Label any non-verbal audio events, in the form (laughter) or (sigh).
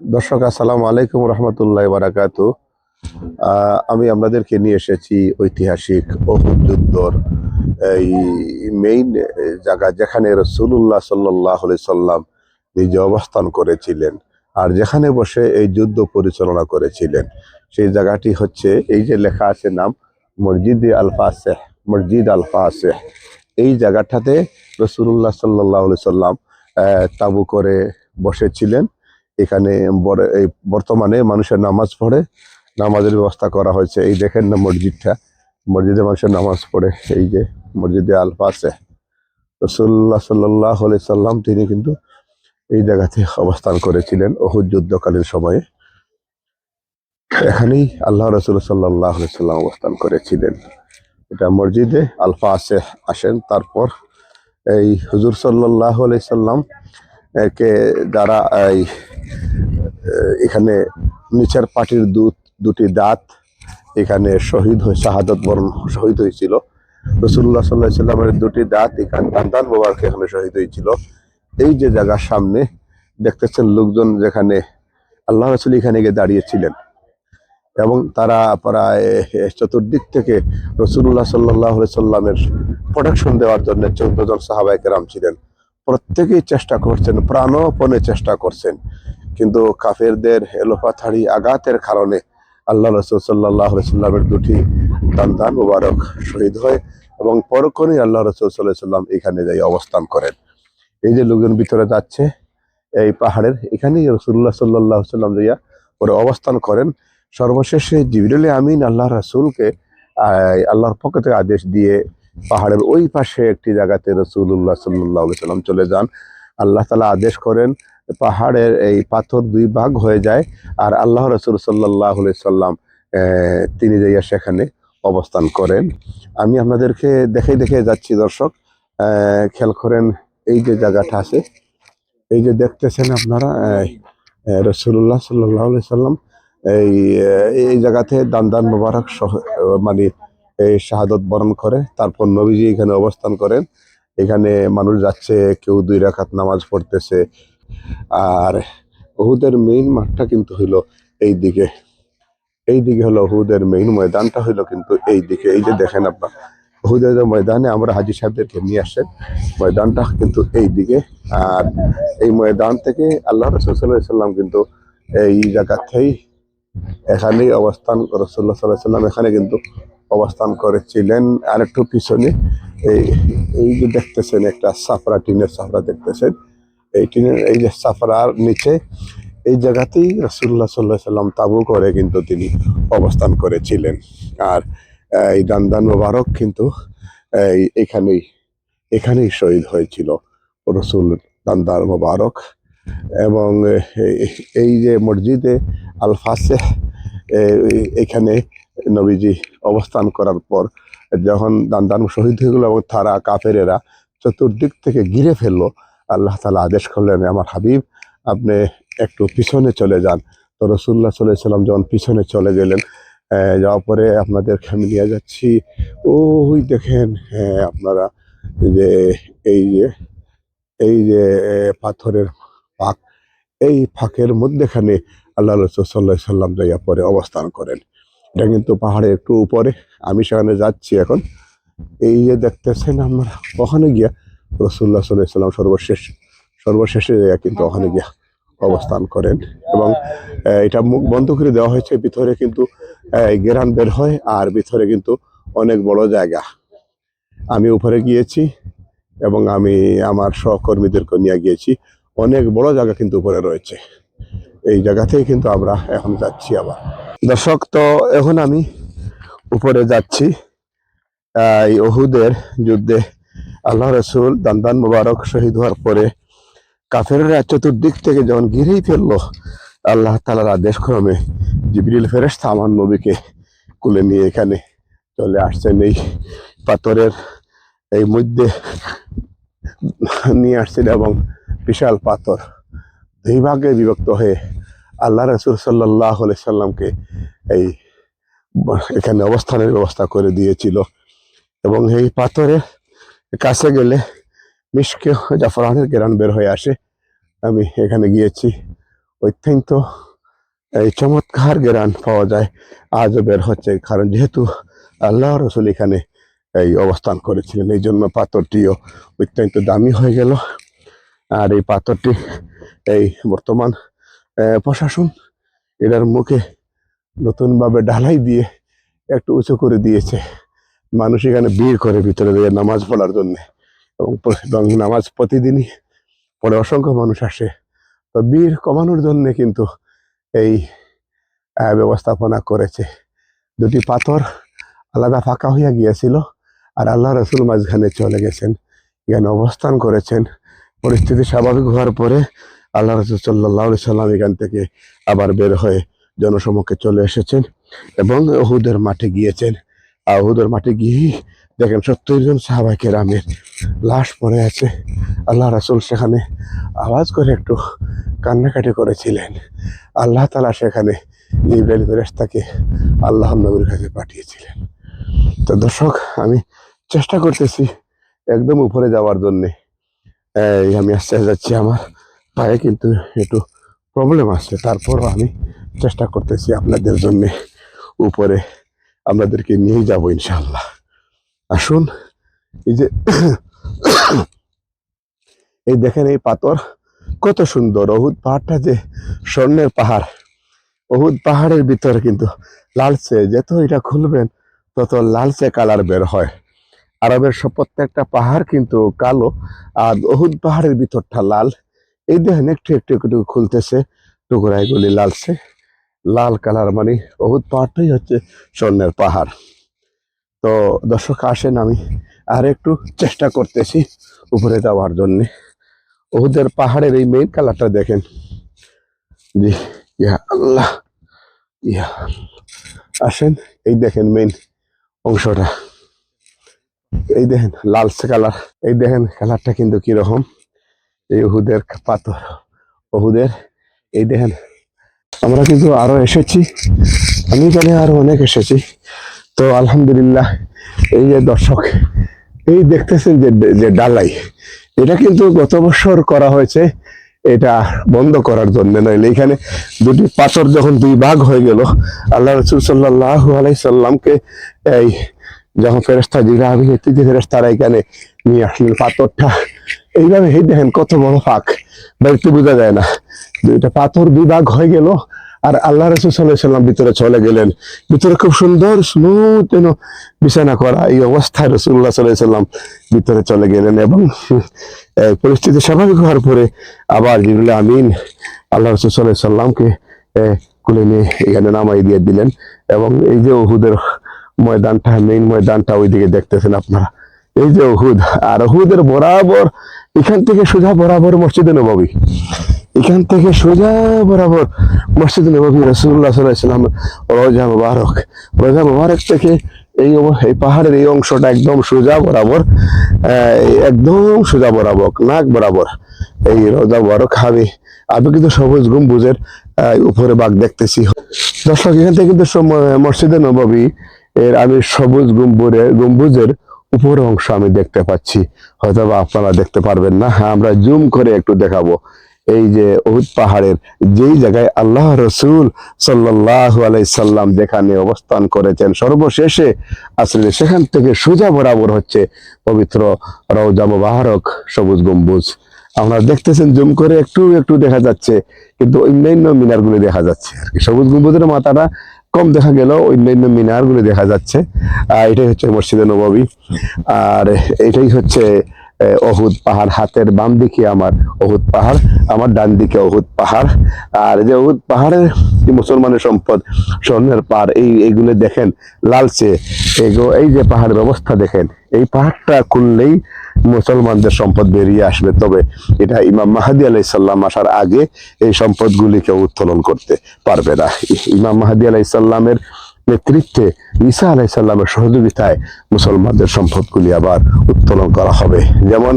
দর্শক, আসসালামু আলাইকুম রহমতুল্লাহ বারাকাত আমি আপনাদেরকে নিয়ে এসেছি ঐতিহাসিক অহুদ যুদ্ধর এই মেইন জায়গা যেখানে রসুল্লাহ সাল্লাহ সাল্লাম নিজে অবস্থান করেছিলেন আর যেখানে বসে এই যুদ্ধ পরিচালনা করেছিলেন। সেই জায়গাটি হচ্ছে, এই যে লেখা আছে নাম, মসজিদ আল ফাসেহ মসজিদ আল ফাসেহ এই জায়গাটাতে রসুল্লাহ সাল্লাহ সাল্লাম তাবু করে বসেছিলেন। এখানে এই বর্তমানে মানুষের নামাজ পড়ে, নামাজের ব্যবস্থা করা হয়েছে। এই দেখেন না মসজিদটা। মসজিদে মানুষের নামাজ পড়ে। এই যে মসজিদে আলফা আছে রসুল্লাহ সাল্লাহ সাল্লাম, তিনি কিন্তু এই জায়গাতে অবস্থান করেছিলেন অহুদ যুদ্ধকালীন সময়ে। এখানেই আল্লাহ রসুল সাল্লাহ সাল্লাম অবস্থান করেছিলেন। এটা মসজিদে আলফা আসে আসেন। তারপর এই হুজুর সাল্লাহ সাল্লাম কে যারা এই এখানে নিচের পাটির দুধ দুটি দাঁত, এখানে শহীদ হয়ে, শাহাদত বরণ শহীদ হয়েছিল। রসুল্লাহ সাল্লাহ সাল্লামের দুটি দাঁত, এখানে দান্তান মোবারক এখানে শহীদ হয়েছিল। এই যে জায়গার সামনে দেখতেছেন লোকজন যেখানে আল্লাহ রসুল এখানে গিয়ে দাঁড়িয়েছিলেন। এবং তারা প্রায় চতুর্দিক থেকে রসুল্লাহ সাল্লাহ সাল্লামের প্রোটেকশন দেওয়ার জন্য চৌদ্দ জন সাহাবাই কেরাম ছিলেন। প্রত্যেকেই চেষ্টা করছেন, প্রাণপণে চেষ্টা করছেন। কিন্তু কাফেরদের এলোপাথাড়ি আঘাতের কারণে আল্লাহ রসুল সাল্লাহ সাল্লামের দুটি দান্দান মুবারক শহীদ হয় এবং পরক্ষণেই আল্লাহ রসুল সাল্লাহ সাল্লাম এখানে যাই অবস্থান করেন। এই যে লোকজন ভিতরে যাচ্ছে, এই পাহাড়ের এখানেই রসুল্লাহ সাল্লাহ সাল্লাম যাইয়া পরে অবস্থান করেন। সর্বশেষে জিবরুল আমিন আল্লাহ রাসুলকে আল্লাহর পক্ষ থেকে আদেশ দিয়ে পাহাড়ের ওই পাশে একটি জায়গাতে রসুল্লাহ সাল্লাহ সাল্লাম চলে যান। আল্লাহ তালা আদেশ করেন, পাহাড়ের এই পাথর দুই ভাগ হয়ে যায় আর আল্লাহ রসুল সাল্লাহ সাল্লাম তিনি যাইয়া সেখানে অবস্থান করেন। আমি আপনাদেরকে দেখে দেখে যাচ্ছি দর্শক খেয়াল করেন এই যে জায়গাটা আছে, এই যে দেখতেছেন আপনারা রসুল্লাহ সাল্লাহ সাল্লাম, এই এই জায়গাতে দান দান মোবারক মানে এই শাহাদত বরণ করে, তারপর নবীজি এখানে অবস্থান করেন। এখানে মানুষ যাচ্ছে, কেউ দুই রাকাত নামাজ পড়তেছে। আর ওহুদের মেইন মাঠটা কিন্তু হইল এই দিকে এই দিকে হলো ওহুদের মেইন ময়দানটা হইল কিন্তু এই দিকে এই যে দেখেন আপনার ওহুদের ময়দানে আমরা হাজি সাহেবদেরকে নিয়ে আসেন, ময়দানটা কিন্তু এই দিকে আর এই ময়দান থেকে আল্লাহ রসুল্লাহ সাল্লাম কিন্তু এই জায়গাতেই এখানেই অবস্থান রসুল্লাহ সাল্লাহ সাল্লাম এখানে কিন্তু অবস্থান করেছিলেন আর একটু পিছনে। এই এই যে দেখতেছেন একটা সাফরা, টিনের সাফরা দেখতেছেন। এই টিনের, এই যে সাফরার নিচে এই জায়গাতেই রসুল্লাহ সাল্লাহ সাল্লাম তাবু করে কিন্তু তিনি অবস্থান করেছিলেন। আর, এই দান্দান মোবারক কিন্তু, এই এখানেই এখানেই শহীদ হয়েছিল রসুল দান্দার মোবারক। এবং, এই যে মসজিদে আলফাসে এখানে নবীজি অবস্থান করার পর যখন দান দান শহীদ হয়ে গেলো এবং তারা কাফেরেরা চতুর্দিক থেকে ঘিরে ফেলল, আল্লাহ তালা আদেশ করলেন আমার হাবিব, আপনি একটু পিছনে চলে যান। তো রসুল্লাহ সাল্লাহ সাল্লাম যখন পিছনে চলে গেলেন যাওয়ার পরে আপনাদেরকে আমি নিয়ে যাচ্ছি। ওই দেখেন হ্যাঁ আপনারা যে এই যে এই যে পাথরের ফাঁক, এই ফাঁকের মধ্যেখানে আল্লাহ রসুল সাল্লাহ সাল্লাম যাইয়া পরে অবস্থান করেন। এটা কিন্তু পাহাড়ে একটু উপরে। আমি সেখানে যাচ্ছি এখন। এই যে দেখতেছেন আমরা, ওখানে গিয়া রসুল্লাহ সাল্লাহ সাল্লাম সর্বশেষ, সর্বশেষে যাইয়া কিন্তু ওখানে গিয়া অবস্থান করেন। এবং এটা মুখ বন্ধ করে দেওয়া হয়েছে, ভিতরে কিন্তু গেরান বের হয় আর ভিতরে কিন্তু অনেক বড় জায়গা। আমি উপরে গিয়েছি এবং আমি আমার সহকর্মীদেরকে নিয়ে গিয়েছি। অনেক বড় জায়গা কিন্তু উপরে রয়েছে। এই জায়গাতেই কিন্তু আমরা এখন যাচ্ছি আবার। দর্শক, তো এখন আমি উপরে যাচ্ছি এই ওহুদের যুদ্ধে। আল্লাহ রসুল দান্দান মুবারক শহীদ হওয়ার পরে কাফেররা চতুর্দিক থেকে যখন ঘিরেই ফেলল, আল্লাহ তালার আদেশ ক্রমে জিবরিল ফেরেস্তা আমার নবীকে কুলে নিয়ে এখানে চলে আসছেন। এই পাথরের এই মধ্যে নিয়ে আসছেন এবং বিশাল পাথর। দুই ভাগে বিভক্ত হয়ে আল্লাহ রসুল সাল্লাহ সাল্লামকে এই এখানে অবস্থানের ব্যবস্থা করে দিয়েছিল। এবং এই পাথরে কাছে গেলে মিশকে জাফরানের গেরান বের হয়ে আসে। আমি এখানে গিয়েছি। অত্যন্ত এই চমৎকার গেরান পাওয়া যায়। আজও বের হচ্ছে। কারণ যেহেতু আল্লাহ রসুল এখানে এই অবস্থান করেছিলেন এই জন্য পাথরটিও অত্যন্ত দামি হয়ে গেল। আর এই পাথরটি এই বর্তমান প্রশাসন এটার মুখে নতুনভাবে ঢালাই দিয়ে একটু উঁচু করে দিয়েছে। মানুষ এখানে ভিড় করে ভিতরে দিয়ে নামাজ পড়ার জন্য এবং নামাজ প্রতিদিনই পরে অসংখ্য মানুষ আসে। তো ভিড় কমানোর জন্য কিন্তু এই ব্যবস্থাপনা করেছে। দুটি পাথর আলাদা ফাঁকা হইয়া গিয়েছিল আর আল্লাহ রসুল মাঝখানে চলে গেছেন। এখানে অবস্থান করেছেন। পরিস্থিতি স্বাভাবিক হওয়ার পরে আল্লাহ রসুল সাল্লাহ সাল্লাম এখান থেকে আবার বের হয়ে জনসমক্ষে চলে এসেছেন এবং ওহুদের মাঠে গিয়েছেন। আর ওহুদের মাঠে গিয়েই দেখেন সত্তর জন সাহাবাইকে রামের লাশ পড়ে আছে। আল্লাহ রাসুল সেখানে আওয়াজ করে একটু কান্নাকাটি করেছিলেন। আল্লাহ তালা সেখানে জিব্রাইল ফেরেশতাকে আল্লাহ নবীর কাছে পাঠিয়েছিলেন। তো দর্শক, আমি চেষ্টা করতেছি একদম উপরে যাওয়ার জন্যে। এই, আমি আস্তে আস্তে যাচ্ছি আমার পায়ে, কিন্তু একটু প্রবলেম আছে। তারপরও আমি চেষ্টা করতেছি আপনাদের জন্য উপরে আপনাদেরকে নিয়ে যাব ইনশাল্লাহ আসুন, এই যে (coughs) এই দেখেন এই পাথর, কত সুন্দর। অহুদ পাহাড়টা যে স্বর্ণের পাহাড়, অহুদ পাহাড়ের ভিতরে কিন্তু লালচে, যত এটা খুলবেন তত লালচে কালার বের হয়। আরবের সব প্রত্যেকটা পাহাড় কিন্তু কালো, আর অহুদ পাহাড়ের ভিতরটা লাল। এই দেখেন একটু একটু একটু খুলতেছে টুকরা এগুলি লালচে লাল কালার মানে অহুদ পাহাড়টাই হচ্ছে স্বর্ণের পাহাড়। তো দর্শক, আসেন আমি আর একটু চেষ্টা করতেছি উপরে যাওয়ার জন্য। ওদের পাহাড়ের এই মেইন কালারটা দেখেন। জি, ইয়া আল্লাহ, ইয়া। আসেন, এই দেখেন মেইন অংশটা। এই দেখেন লালচে কালার। এই দেখেন কালারটা কিন্তু কীরকম? এই ওহুদের পাথর ওহুদের এই দেখেন, আমরা কিন্তু আরও এসেছি। আমি এখানে আরও অনেক এসেছি। তো আলহামদুলিল্লাহ, এই যে দর্শক, এই দেখতেছেন যে যে ডালাই, এটা কিন্তু গত বছর করা হয়েছে। এটা বন্ধ করার জন্য নইলে এখানে দুটি পাথর যখন দুই ভাগ হয়ে গেল, আল্লাহ রসুল সাল্লাহ আলাই সাল্লামকে এই যখন ফেরেস্তা জিরা আমি তৃতীয় ফেরেস্তারা এখানে নিয়ে আসলেন পাথরটা, এইভাবে এই দেখেন কত বড় ফাঁক। দেখতে বোঝা যায় না। দুইটা পাথর দুই ভাগ হয়ে গেল, আর আল্লাহ রসুল ভিতরে চলে গেলেন। ভিতরে খুব সুন্দর স্মুথ যেন বিছানা করা এই অবস্থায় রসুল্লাহ সাল্লাহ সাল্লাম ভিতরে চলে গেলেন এবং (laughs) পরিস্থিতি স্বাভাবিক হওয়ার পরে আবার জিবুল আমিন আল্লাহ রসুল সাল্লামকে কুলে নিয়ে এখানে নামাই দিয়ে দিলেন। এবং এই যে ওহুদের ময়দানটা মেইন ময়দানটা ওইদিকে দেখতেছেন আপনারা। এই যে ওহুদ আর ওহুদের বরাবর, এখান থেকে সোজা বরাবর মসজিদে নবাবী। এখান থেকে সোজা বরাবর মসজিদ নবী রসুল্লাহ সাল্লাম রোজা মুবারক। রোজা মুবারক থেকে এই এই পাহাড়ের এই অংশটা একদম সোজা বরাবর একদম সোজা বরাবর, নাক বরাবর এই রোজা মুবারক আমি আমি কিন্তু সবুজ গম্বুজের উপরে বাঘ দেখতেছি। দর্শক, এখান থেকে কিন্তু মসজিদে নবী এর আমি সবুজ গম্বুরে, গম্বুজের উপর অংশ আমি দেখতে পাচ্ছি। হয়তো আপনারা দেখতে পারবেন না। হ্যাঁ আমরা জুম করে একটু দেখাবো। এই যে উহুদ পাহাড়ের যেই জায়গায় আল্লাহ রসুল সাল্লাহ সাল্লাম যেখানে অবস্থান করেছেন, সর্বশেষে আসলে সেখান থেকে সোজা বরাবর হচ্ছে পবিত্র রওজা সবুজ গম্বুজ। আপনারা দেখতেছেন জুম করে একটু একটু দেখা যাচ্ছে, কিন্তু অন্যান্য মিনারগুলি দেখা যাচ্ছে আর কি। সবুজ গম্বুজের মাথাটা কম দেখা গেল অন্যান্য মিনারগুলো দেখা যাচ্ছে। এটাই হচ্ছে মসজিদে নবাবী আর এটাই হচ্ছে অহুদ পাহাড় হাতের বাম দিকে আমার অহুদ পাহাড়, আমার ডান দিকে অহুদ পাহাড়। আর যে অহুদ পাহাড়ের মুসলমানের সম্পদ, স্বর্ণের পাহাড়, এই এইগুলো দেখেন, লালচে। এগো, এই যে পাহাড়ের অবস্থা দেখেন, এই পাহাড়টা খুললেই মুসলমানদের সম্পদ বেরিয়ে আসবে। তবে এটা ইমাম মাহাদি আলাই সাল্লাম আসার আগে এই সম্পদগুলিকে উত্তোলন করতে পারবে না। ইমাম মাহাদি আলাই সাল্লামের নেতৃত্বে ঈসা আলাহিসাল্লামের সহযোগিতায় মুসলমানদের সম্পদগুলি আবার উত্তোলন করা হবে। যেমন